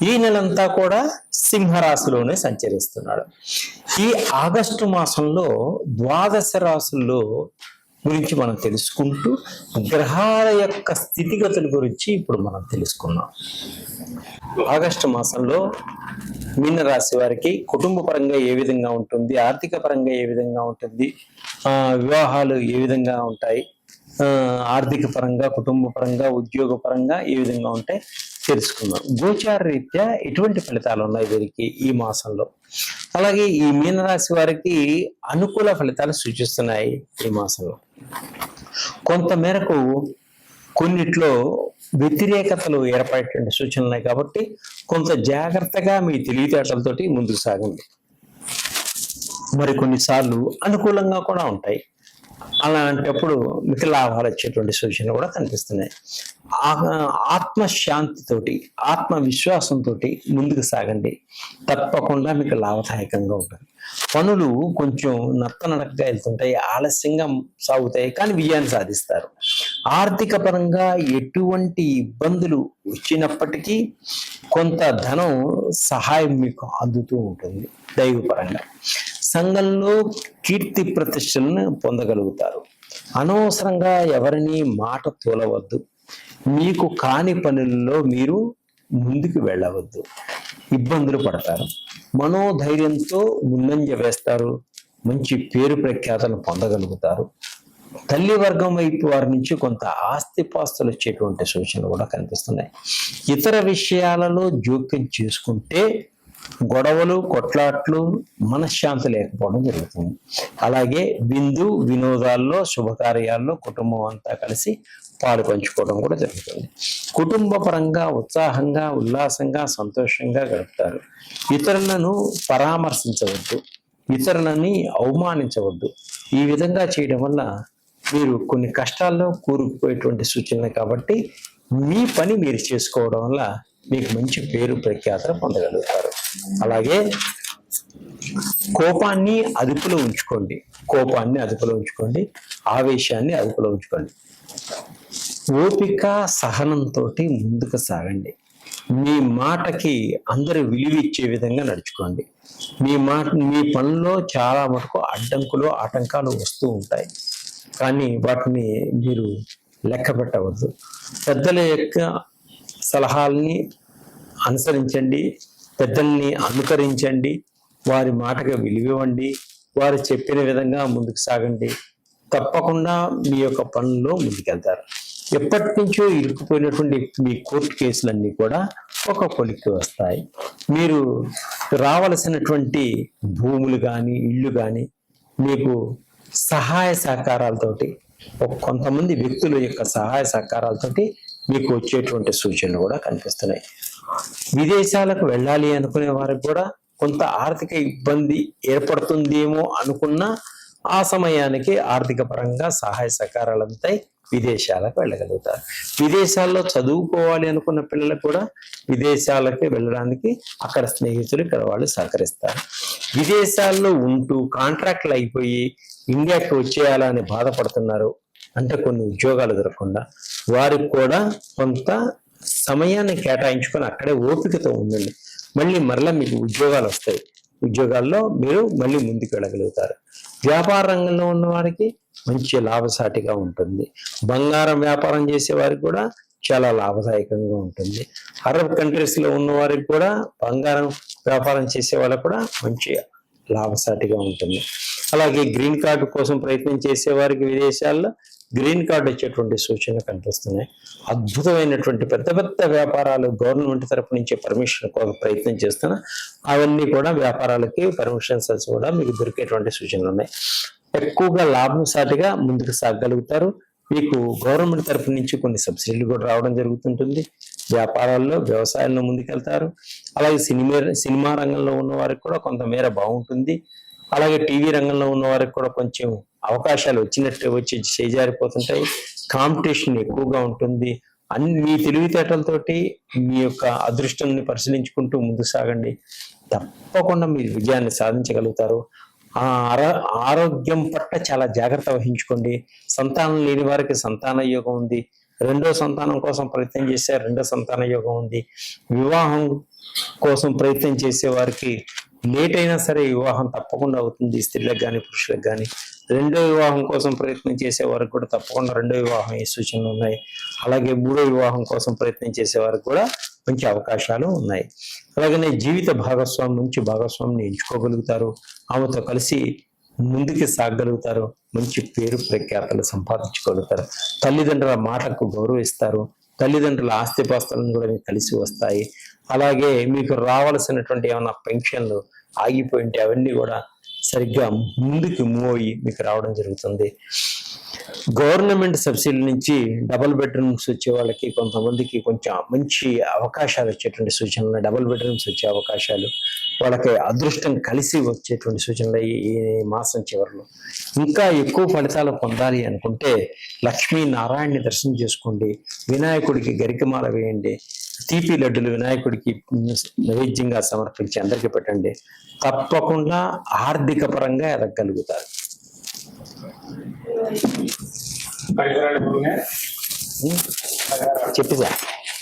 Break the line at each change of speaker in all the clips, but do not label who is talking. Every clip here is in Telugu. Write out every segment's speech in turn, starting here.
ఈ నెలంతా కూడా సింహరాశిలోనే సంచరిస్తున్నాడు. ఈ ఆగస్టు మాసంలో ద్వాదశ రాశుల్లో గురించి మనం తెలుసుకుంటూ గ్రహాల యొక్క స్థితిగతుల గురించి ఇప్పుడు మనం తెలుసుకున్నాం ఆగస్టు మాసంలో మీన రాశి వారికి కుటుంబ పరంగా ఏ విధంగా ఉంటుంది ఆర్థిక పరంగా ఏ విధంగా ఉంటుంది ఆ వివాహాలు ఏ విధంగా ఉంటాయి ఆర్థిక పరంగా కుటుంబ పరంగా ఉద్యోగ పరంగా ఏ విధంగా ఉంటాయి తెలుసుకుందాం. గోచార రీత్యా ఎటువంటి ఫలితాలు ఉన్నాయి వీరికి ఈ మాసంలో? అలాగే ఈ మీనరాశి వారికి అనుకూల ఫలితాలు సూచిస్తున్నాయి ఈ మాసంలో. కొంత మేరకు కొన్నిట్లో వ్యతిరేకతలు ఏర్పడేటువంటి సూచనలు ఉన్నాయి కాబట్టి కొంత జాగ్రత్తగా మీ తెలివితేటలతోటి ముందుకు సాగండి. మరి కొన్నిసార్లు అనుకూలంగా కూడా ఉంటాయి. అలాంటప్పుడు మీకు లాభాలు వచ్చేటువంటి సూచనలు కూడా కనిపిస్తున్నాయి. ఆత్మశాంతితోటి ఆత్మవిశ్వాసంతో ముందుకు సాగండి. తప్పకుండా మీకు లాభదాయకంగా ఉంటుంది. పనులు కొంచెం నత్తనడకగా వెళ్తుంటాయి ఆలస్యంగా సాగుతాయి కానీ విజయాన్ని సాధిస్తారు. ఆర్థిక పరంగా ఎటువంటి ఇబ్బందులు వచ్చినప్పటికీ కొంత ధనం సహాయం మీకు అందుతూ ఉంటుంది దైవపరంగా. సంఘంలో కీర్తి ప్రతిష్టలను పొందగలుగుతారు. అనవసరంగా ఎవరిని మాట తోలవద్దు. మీకు కాని పనుల్లో మీరు ముందుకు వెళ్ళవద్దు. ఇబ్బందులు పడతారు. మనోధైర్యంతో ముందంజ వేస్తారు. మంచి పేరు ప్రఖ్యాతలు పొందగలుగుతారు. తల్లి వర్గం వైపు వారి నుంచి కొంత ఆస్తిపాస్తులు వచ్చేటువంటి సూచనలు కూడా కనిపిస్తున్నాయి. ఇతర విషయాలలో జోక్యం చేసుకుంటే గొడవలు కొట్లాట్లు మనశ్శాంతి లేకపోవడం జరుగుతుంది. అలాగే బిందు వినోదాల్లో శుభకార్యాల్లో కుటుంబం అంతా కలిసి పాలు పంచుకోవడం కూడా జరుగుతుంది. కుటుంబ పరంగా ఉత్సాహంగా ఉల్లాసంగా సంతోషంగా గడుపుతారు. ఇతరులను పరామర్శించవద్దు. ఇతరులని అవమానించవద్దు. ఈ విధంగా చేయడం వల్ల మీరు కొన్ని కష్టాల్లో కూరుకుపోయేటువంటి సూచనలు కాబట్టి మీ పని మీరు చేసుకోవడం వల్ల మీకు మంచి పేరు ప్రఖ్యాతలు పొందగలుగుతారు. అలాగే కోపాన్ని అదుపులో ఉంచుకోండి. కోపాన్ని అదుపులో ఉంచుకోండి. ఆవేశాన్ని అదుపులో ఉంచుకోండి. ఓపిక సహనంతో ముందుకు సాగండి. మీ మాటకి అందరూ విలువిచ్చే విధంగా నడుచుకోండి. మీ మాట మీ పనిలో చాలా మటుకు అడ్డంకులు ఆటంకాలు వస్తూ ఉంటాయి. కానీ వాటిని మీరు లెక్క పెట్టవద్దు. పెద్దల యొక్క సలహాలని అనుసరించండి. పెద్దల్ని అనుకరించండి వారి మాటకు విలువివ్వండి వారు చెప్పిన విధంగా ముందుకు సాగండి. తప్పకుండా మీ యొక్క పనుల్లో ముందుకెళ్తారు. ఎప్పటి నుంచో ఇరుక్కుపోయినటువంటి మీ కోర్టు కేసులన్నీ కూడా ఒక కొలిక్కి వస్తాయి. మీరు రావలసినటువంటి భూములు కానీ ఇళ్ళు కానీ మీకు సహాయ సహకారాలతోటి కొంతమంది వ్యక్తుల యొక్క సహాయ సహకారాలతోటి మీకు వచ్చేటువంటి సూచనలు కూడా కనిపిస్తున్నాయి. విదేశాలకు వెళ్ళాలి అనుకునే వారికి కూడా కొంత ఆర్థిక ఇబ్బంది ఏర్పడుతుందేమో అనుకున్న ఆ సమయానికి ఆర్థిక పరంగా సహాయ సహకారాలు అందుతాయి. విదేశాలకు వెళ్ళగలుగుతారు. విదేశాల్లో చదువుకోవాలి అనుకున్న పిల్లలకు కూడా విదేశాలకి వెళ్ళడానికి అక్కడ స్నేహితులు ఇక్కడ వాళ్ళు సహకరిస్తారు. విదేశాల్లో ఉంటూ కాంట్రాక్ట్లు అయిపోయి ఇండియాకి వచ్చేయాలని బాధపడుతున్నారు. అంటే కొన్ని ఉద్యోగాలు దొరకకుండా వారికి కూడా కొంత సమయాన్ని కేటాయించుకొని అక్కడే ఓపికతో ఉండండి. మళ్ళీ మరలా మీకు ఉద్యోగాలు వస్తాయి. ఉద్యోగాల్లో మీరు మళ్ళీ ముందుకు వెళ్ళగలుగుతారు. వ్యాపార రంగంలో ఉన్న వారికి మంచి లాభసాటిగా ఉంటుంది. బంగారం వ్యాపారం చేసే వారికి కూడా చాలా లాభదాయకంగా ఉంటుంది. అరబ్ కంట్రీస్లో ఉన్న వారికి కూడా బంగారం వ్యాపారం చేసే వాళ్ళకి కూడా మంచి లాభసాటిగా ఉంటుంది. అలాగే గ్రీన్ కార్డు కోసం ప్రయత్నం చేసే వారికి విదేశాల్లో గ్రీన్ కార్డు ఇచ్చేటువంటి సూచనలు కనిపిస్తున్నాయి. అద్భుతమైనటువంటి పెద్ద పెద్ద వ్యాపారాలు గవర్నమెంట్ తరపు నుంచి పర్మిషన్ కోసం ప్రయత్నం చేస్తున్నా అవన్నీ కూడా వ్యాపారాలకి పర్మిషన్స్ కూడా మీకు దొరికేటువంటి సూచనలు ఉన్నాయి. ఎక్కువగా లాభం సాటిగా ముందుకు సాగగలుగుతారు మీకు గవర్నమెంట్ తరపు నుంచి కొన్ని సబ్సిడీలు కూడా రావడం జరుగుతుంటుంది. వ్యాపారాల్లో వ్యవసాయంలో ముందుకెళ్తారు. అలాగే సినిమా సినిమా రంగంలో ఉన్న వారికి కూడా కొంతమేర బాగుంటుంది. అలాగే టీవీ రంగంలో ఉన్న వారికి కూడా కొంచెం అవకాశాలు వచ్చినట్టు వచ్చి చేజారిపోతుంటాయి. కాంపిటీషన్ ఎక్కువగా ఉంటుంది. అన్ని మీ తెలివితేటలతోటి మీ యొక్క అదృష్టాన్ని పరిశీలించుకుంటూ ముందుకు సాగండి. తప్పకుండా మీరు విజయాన్ని సాధించగలుగుతారు. ఆ ఆరోగ్యం పట్ల చాలా జాగ్రత్త వహించుకోండి. సంతానం లేని వారికి సంతాన యోగం ఉంది. రెండో సంతానం కోసం ప్రయత్నం చేసే రెండో సంతాన యోగం ఉంది. వివాహం కోసం ప్రయత్నం చేసే వారికి లేట్ అయినా సరే వివాహం తప్పకుండా అవుతుంది. స్త్రీలకు కానీ పురుషులకు కానీ రెండో వివాహం కోసం ప్రయత్నం చేసే వారికి కూడా తప్పకుండా రెండో వివాహం ఈ సూచనలు ఉన్నాయి. అలాగే మూడో వివాహం కోసం ప్రయత్నం చేసే వారికి కూడా మంచి అవకాశాలు ఉన్నాయి. అలాగనే జీవిత భాగస్వామి నుంచి భాగస్వామిని ఎంచుకోగలుగుతారు. ఆమెతో కలిసి ముందుకు సాగగలుగుతారు మంచి పేరు ప్రఖ్యాతలు సంపాదించుకోగలుగుతారు. తల్లిదండ్రుల మాటకు గౌరవిస్తారు. తల్లిదండ్రుల ఆస్తిపాస్తులను కూడా మీకు కలిసి వస్తాయి. అలాగే మీకు రావాల్సినటువంటి ఏమైనా పెన్షన్లు ఆగిపోయింటే అవన్నీ కూడా సరిగ్గా ముందుకు మూవ్ అయ్యి మీకు రావడం జరుగుతుంది. గవర్నమెంట్ సబ్సిడీ నుంచి డబుల్ బెడ్రూమ్స్ వచ్చే వాళ్ళకి కొంతమందికి కొంచెం మంచి అవకాశాలు వచ్చేటువంటి సూచనలు డబుల్ బెడ్రూమ్స్ వచ్చే అవకాశాలు వాళ్ళకి అదృష్టం కలిసి వచ్చేటువంటి సూచనలు ఈ ఈ మాసం చివరిలో. ఇంకా ఎక్కువ ఫలితాలు పొందాలి అనుకుంటే లక్ష్మీ నారాయణని దర్శనం చేసుకోండి. వినాయకుడికి గరికమాల వేయండి. తీపి లడ్డులు వినాయకుడికి నైవేద్యంగా సమర్పించి అందరికీ పెట్టండి. తప్పకుండా ఆర్థిక పరంగా ఎదగలుగుతారు.
గురువుగా
చెప్పేసా?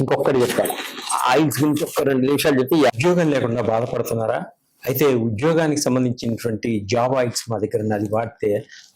ఇంకొకటి చెప్తాను ఆయిల్స్ గురించి ఒక్క రెండు నిమిషాలు చెప్తే ఈ ఉద్యోగం లేకుండా బాధపడుతున్నారా? అయితే ఉద్యోగానికి సంబంధించినటువంటి జాబ్ ఆయిల్స్ మా దగ్గర ఉన్నది వాడితే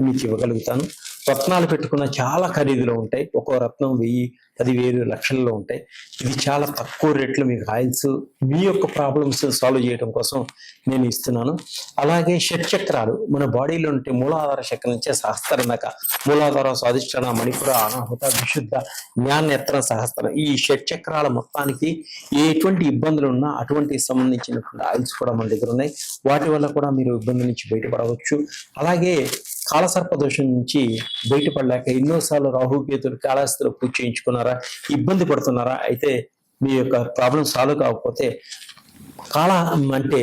మీకు ఇవ్వగలుగుతాను రత్నాలు పెట్టుకున్న చాలా ఖరీదులో ఉంటాయి. ఒక్కో రత్నం వెయ్యి పదివేలు లక్షల్లో ఉంటాయి. ఇది చాలా తక్కువ రేట్లో మీకు ఆయిల్స్ మీ యొక్క ప్రాబ్లమ్స్ సాల్వ్ చేయడం కోసం నేను ఇస్తున్నాను. అలాగే షట్చక్రాలు మన బాడీలో ఉంటే మూలాధార చక్రం నుంచే సహస్రం దాకా మూలాధార స్వాధిష్టాన మణిపుర అనాహుత విశుద్ధ జ్ఞానేత్ర సహస్రం ఈ షట్చక్రాల మొత్తానికి ఎటువంటి ఇబ్బందులు ఉన్నా అటువంటి సంబంధించినటువంటి ఆయిల్స్ కూడా మన దగ్గర ఉన్నాయి. వాటి వల్ల కూడా మీరు ఇబ్బంది నుంచి బయటపడవచ్చు. అలాగే కాలసర్ప దోషం నుంచి బయటపడలేక ఎన్నోసార్లు రాహుకేతులు కాళహస్తిలో పూజ చేయించుకున్నారా ఇబ్బంది పడుతున్నారా అయితే మీ యొక్క ప్రాబ్లం సాల్వ్ కాకపోతే కాళ అంటే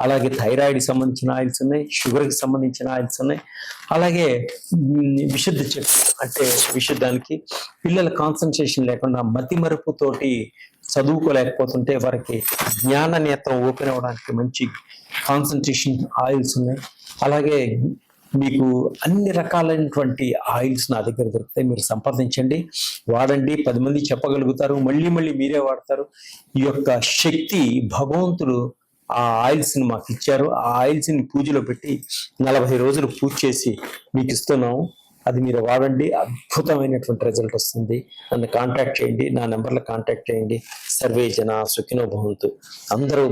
అలాగే థైరాయిడ్ సంబంధించిన ఆయిల్స్ ఉన్నాయి షుగర్కి సంబంధించిన ఆయిల్స్ ఉన్నాయి. అలాగే విశుద్ధ చెట్టు అంటే విశుద్ధానికి పిల్లల కాన్సన్ట్రేషన్ లేకుండా మతి మరుపుతోటి చదువుకోలేకపోతుంటే వారికి జ్ఞాన నేత్రం ఓపెన్ అవ్వడానికి మంచి కాన్సన్ట్రేషన్ ఆయిల్స్ ఉన్నాయి. అలాగే మీకు అన్ని రకాలైనటువంటి ఆయిల్స్ నా దగ్గర దొరుకుతాయి. మీరు సంప్రదించండి. వాడండి. పది మంది చెప్పగలుగుతారు. మళ్ళీ మళ్ళీ మీరే వాడతారు. ఈ యొక్క శక్తి భగవంతుడు ఆ ఆయిల్స్ని మాకు ఇచ్చారు. ఆ ఆయిల్స్ని పూజలో పెట్టి నలభై రోజులు పూజ చేసి మీకు ఇస్తున్నాము. అది మీరు వాడండి. అద్భుతమైనటువంటి రిజల్ట్ వస్తుంది. నన్ను కాంటాక్ట్ చేయండి. నా నెంబర్లో కాంటాక్ట్ చేయండి. సర్వే జన సుఖినో భవంతు. అందరూ